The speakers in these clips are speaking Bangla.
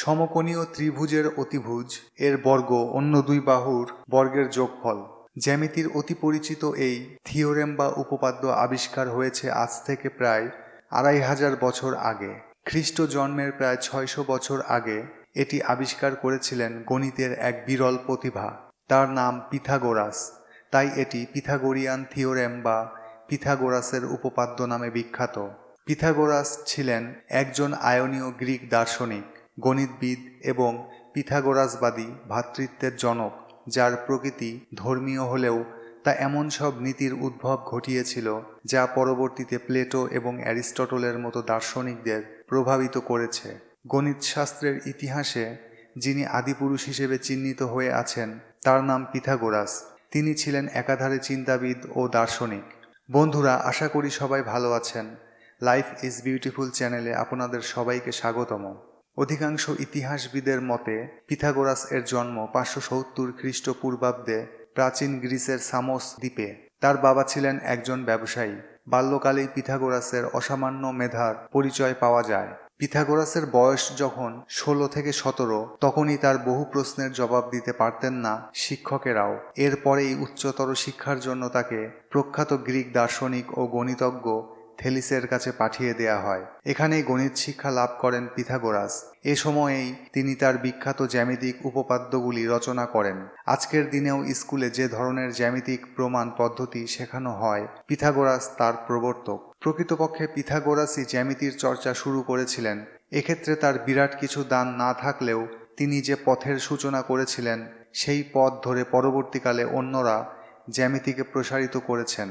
সমকোণীয় ত্রিভুজের অতিভুজ, এর বর্গ অন্য দুই বাহুর বর্গের যোগফল। জ্যামিতির অতি পরিচিত এই থিওরেম বা উপপাদ্য আবিষ্কার হয়েছে আজ থেকে প্রায় আড়াই হাজার বছর আগে। খ্রিস্ট জন্মের প্রায় ছয়শো বছর আগে এটি আবিষ্কার করেছিলেন গণিতের এক বিরল প্রতিভা। তার নাম পিথাগোরাস। তাই এটি পিথাগোরিয়ান থিওরেম বা পিথাগোরাসের উপপাদ্য নামে বিখ্যাত। পিথাগোরাস ছিলেন একজন আয়নীয় গ্রিক দার্শনিক। গণিতবিদ এবং পিথাগোরাসবাদী ভ্রাতৃত্বের জনক, যার প্রকৃতি ধর্মীয় হলেও তা এমন সব নীতির উদ্ভব ঘটিয়েছিল যা পরবর্তীতে প্লেটো এবং অ্যারিস্টটলের মতো দার্শনিকদের প্রভাবিত করেছে। গণিতশাস্ত্রের ইতিহাসে যিনি আদিপুরুষ হিসেবে চিহ্নিত হয়ে আছেন, তার নাম পিথাগোরাস। তিনি ছিলেন একাধারে চিন্তাবিদ ও দার্শনিক। বন্ধুরা, আশা করি সবাই ভালো আছেন। লাইফ ইজ বিউটিফুল চ্যানেলে আপনাদের সবাইকে স্বাগতম। অধিকাংশ ইতিহাসবিদের মতে, পিথাগোরাস এর জন্ম পাঁচশো সত্তর খ্রিস্টপূর্বাব্দে প্রাচীন গ্রিসের সামোস দ্বীপে। তার বাবা ছিলেন একজন ব্যবসায়ী। বাল্যকালেই পিথাগোরাসের অসামান্য মেধার পরিচয় পাওয়া যায়। পিথাগোরাসের বয়স যখন ষোলো থেকে সতেরো, তখনই তার বহু প্রশ্নের জবাব দিতে পারতেন না শিক্ষকেরাও। এরপরেই উচ্চতর শিক্ষার জন্য তাকে প্রখ্যাত গ্রিক দার্শনিক ও গণিতজ্ঞ থেলিসের কাছে পাঠিয়ে দেয়া হয়। এখানেই গণিত শিক্ষা লাভ করেন পিথাগোরাস। এ সময়েই তিনি তার বিখ্যাত জ্যামিতিক উপপাদ্যগুলি রচনা করেন। আজকের দিনেও স্কুলে যে ধরনের জ্যামিতিক প্রমাণ পদ্ধতি শেখানো হয়, পিথাগোরাস তার প্রবর্তক। প্রকৃতপক্ষে পিথাগোরাসই জ্যামিতির চর্চা শুরু করেছিলেন। এক্ষেত্রে তার বিরাট কিছু দান না থাকলেও তিনি যে পথের সূচনা করেছিলেন, সেই পথ ধরে পরবর্তীকালে অন্যরা জ্যামিতিকে প্রসারিত করেছেন।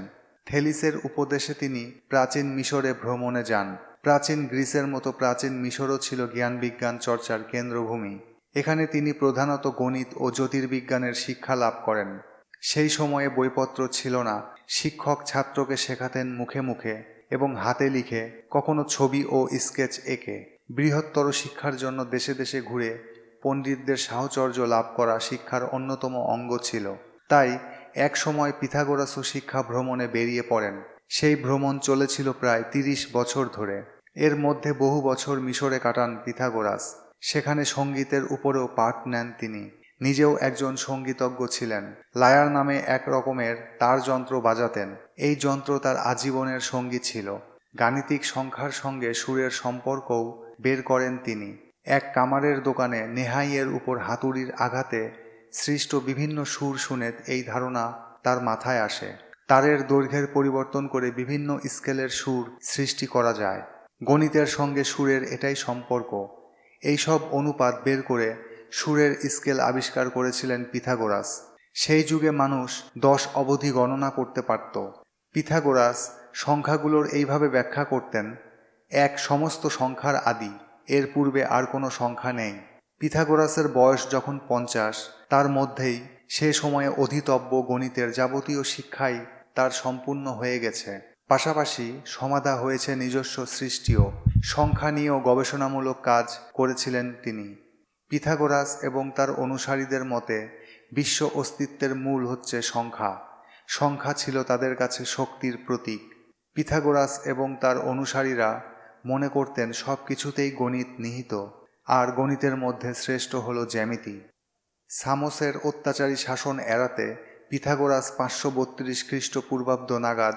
থেলিসের উপদেশে তিনি প্রাচীন মিশরে ভ্রমণে যান। প্রাচীন গ্রিসের মতো প্রাচীন মিশরও ছিল জ্ঞান বিজ্ঞান চর্চার কেন্দ্রভূমি। এখানে তিনি প্রধানত গণিত ও জ্যোতির্বিজ্ঞানের শিক্ষা লাভ করেন। সেই সময়ে বইপত্র ছিল না। শিক্ষক ছাত্রকে শেখাতেন মুখে মুখে এবং হাতে লিখে, কখনো ছবি ও স্কেচ এঁকে। বৃহত্তর শিক্ষার জন্য দেশে দেশে ঘুরে পণ্ডিতদের সাহচর্য লাভ করা শিক্ষার অন্যতম অঙ্গ ছিল। তাই এক সময় পিথাগোরাসও শিক্ষা ভ্রমণে বেরিয়ে পড়েন। সেই ভ্রমণ চলেছিল প্রায় তিরিশ বছর ধরে। এর মধ্যে বহু বছর মিশরে কাটান পিথাগোরাস। সেখানে সঙ্গীতের উপরেও পাঠ নেন তিনি। নিজেও একজন সঙ্গীতজ্ঞ ছিলেন। লায়ার নামে এক রকমের তার যন্ত্র বাজাতেন। এই যন্ত্র তার আজীবনের সঙ্গী ছিল। গাণিতিক সংখ্যার সঙ্গে সুরের সম্পর্কও বের করেন তিনি। এক কামারের দোকানে নেহাইয়ের উপর হাতুড়ির আঘাতে সৃষ্ট বিভিন্ন সুর শুনে এই ধারণা তার মাথায় আসে। তারের দৈর্ঘ্যের পরিবর্তন করে বিভিন্ন স্কেলের সুর সৃষ্টি করা যায়। গণিতের সঙ্গে সুরের এটাই সম্পর্ক। এইসব অনুপাত বের করে সুরের স্কেল আবিষ্কার করেছিলেন পিথাগোরাস। সেই যুগে মানুষ দশ অবধি গণনা করতে পারত। পিথাগোরাস সংখ্যাগুলোর এইভাবে ব্যাখ্যা করতেন, এক সমস্ত সংখ্যার আদি, এর পূর্বে আর কোনো সংখ্যা নেই। পিথাগোরাসের বয়স যখন পঞ্চাশ, তার মধ্যেই সে সময়ে অধিতব্য গণিতের যাবতীয় শিক্ষাই তার সম্পূর্ণ হয়ে গেছে। পাশাপাশি সমাধা হয়েছে নিজস্ব সৃষ্টিও। সংখ্যা নিয়েও গবেষণামূলক কাজ করেছিলেন তিনি। পিথাগোরাস এবং তার অনুসারীদের মতে, বিশ্ব অস্তিত্বের মূল হচ্ছে সংখ্যা। সংখ্যা ছিল তাদের কাছে শক্তির প্রতীক। পিথাগোরাস এবং তার অনুসারীরা মনে করতেন সব কিছুতেই গণিত নিহিত। আর গণিতের মধ্যে শ্রেষ্ঠ হল জ্যামিতি। সামোসের অত্যাচারী শাসন এড়াতে পিথাগোরাস পাঁচশো বত্রিশ খ্রিস্টপূর্বাব্দ নাগাদ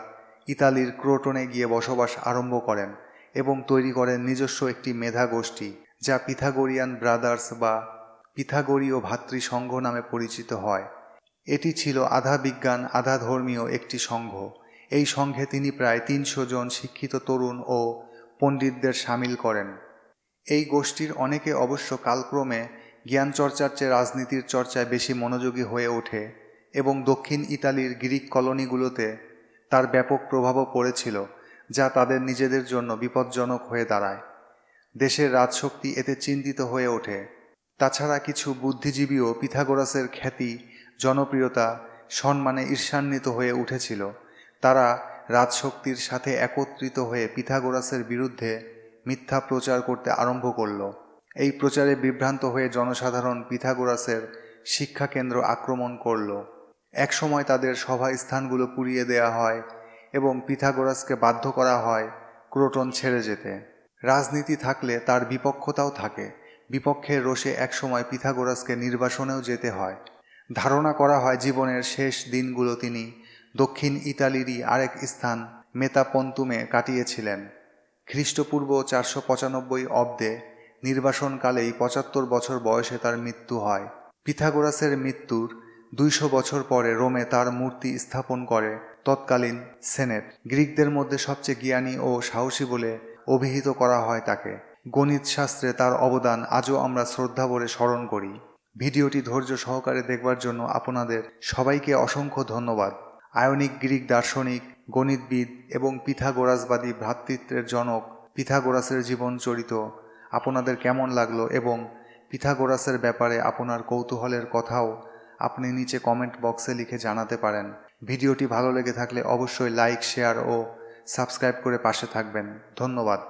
ইতালির ক্রোটনে গিয়ে বসবাস আরম্ভ করেন এবং তৈরি করেন নিজস্ব একটি মেধা গোষ্ঠী, যা পিথাগোরিয়ান ব্রাদার্স বা পিথাগোরীয় ভাতৃসংঘ নামে পরিচিত হয়। এটি ছিল আধা বিজ্ঞান আধা ধর্মীয় একটি সংঘ। এই সংঘে তিনি প্রায় তিনশো জন শিক্ষিত তরুণ ও পণ্ডিতদের সামিল করেন। এই গোষ্ঠীর অনেকে অবশ্য কালক্রমে জ্ঞান চর্চার চেয়ে রাজনীতির চর্চায় বেশি মনোযোগী হয়ে ওঠে এবং দক্ষিণ ইতালির গ্রিক কলোনিগুলোতে তার ব্যাপক প্রভাবও পড়েছিল, যা তাদের নিজেদের জন্য বিপজ্জনক হয়ে দাঁড়ায়। দেশের রাজশক্তি এতে চিন্তিত হয়ে ওঠে। তাছাড়া কিছু বুদ্ধিজীবীও পিথাগোরাসের খ্যাতি, জনপ্রিয়তা, সম্মানে ঈর্ষান্বিত হয়ে উঠেছিল। তারা রাজশক্তির সাথে একত্রিত হয়ে পিথাগোরাসের বিরুদ্ধে মিথ্যা প্রচার করতে আরম্ভ করল। এই প্রচারে বিভ্রান্ত হয়ে জনসাধারণ পিথাগোরাসের শিক্ষাকেন্দ্র আক্রমণ করল। একসময় তাদের সভা স্থানগুলো পুড়িয়ে দেয়া হয় এবং পিথাগোরাসকে বাধ্য করা হয় ক্রোটন ছেড়ে যেতে। রাজনীতি থাকলে তার বিপক্ষতাও থাকে। বিপক্ষের রোষে একসময় পিথাগোরাসকে নির্বাসনেও যেতে হয়। ধারণা করা হয় জীবনের শেষ দিনগুলো তিনি দক্ষিণ ইতালিরই আরেক স্থান মেতাপন্তুমে কাটিয়েছিলেন। খ্রিস্টপূর্ব চারশো পঁচানব্বই অব্দে নির্বাসনকালেই পঁচাত্তর বছর বয়সে তার মৃত্যু হয়। পিথাগোরাসের মৃত্যুর দুইশো বছর পরে রোমে তার মূর্তি স্থাপন করে তৎকালীন সেনেট। গ্রিকদের মধ্যে সবচেয়ে জ্ঞানী ও সাহসী বলে অভিহিত করা হয় তাকে। গণিত শাস্ত্রে তার অবদান আজও আমরা শ্রদ্ধাভরে স্মরণ করি। ভিডিওটি ধৈর্য সহকারে দেখবার জন্য আপনাদের সবাইকে অসংখ্য ধন্যবাদ। আয়নিক, গ্রিক, দার্শনিক, গণিতবিদ এবং পিথাগোরাসবাদী ভ্রাতৃত্বের জনক পিথাগোরাসের জীবন চরিত। আপনাদের কেমন লাগল এবং পিথাগোরাসের ব্যাপারে আপনার কৌতূহলের কথাও আপনি নিচে কমেন্ট বক্সে লিখে জানাতে পারেন। ভিডিওটি ভালো লেগে থাকলে অবশ্যই লাইক, শেয়ার ও সাবস্ক্রাইব করে পাশে থাকবেন। ধন্যবাদ।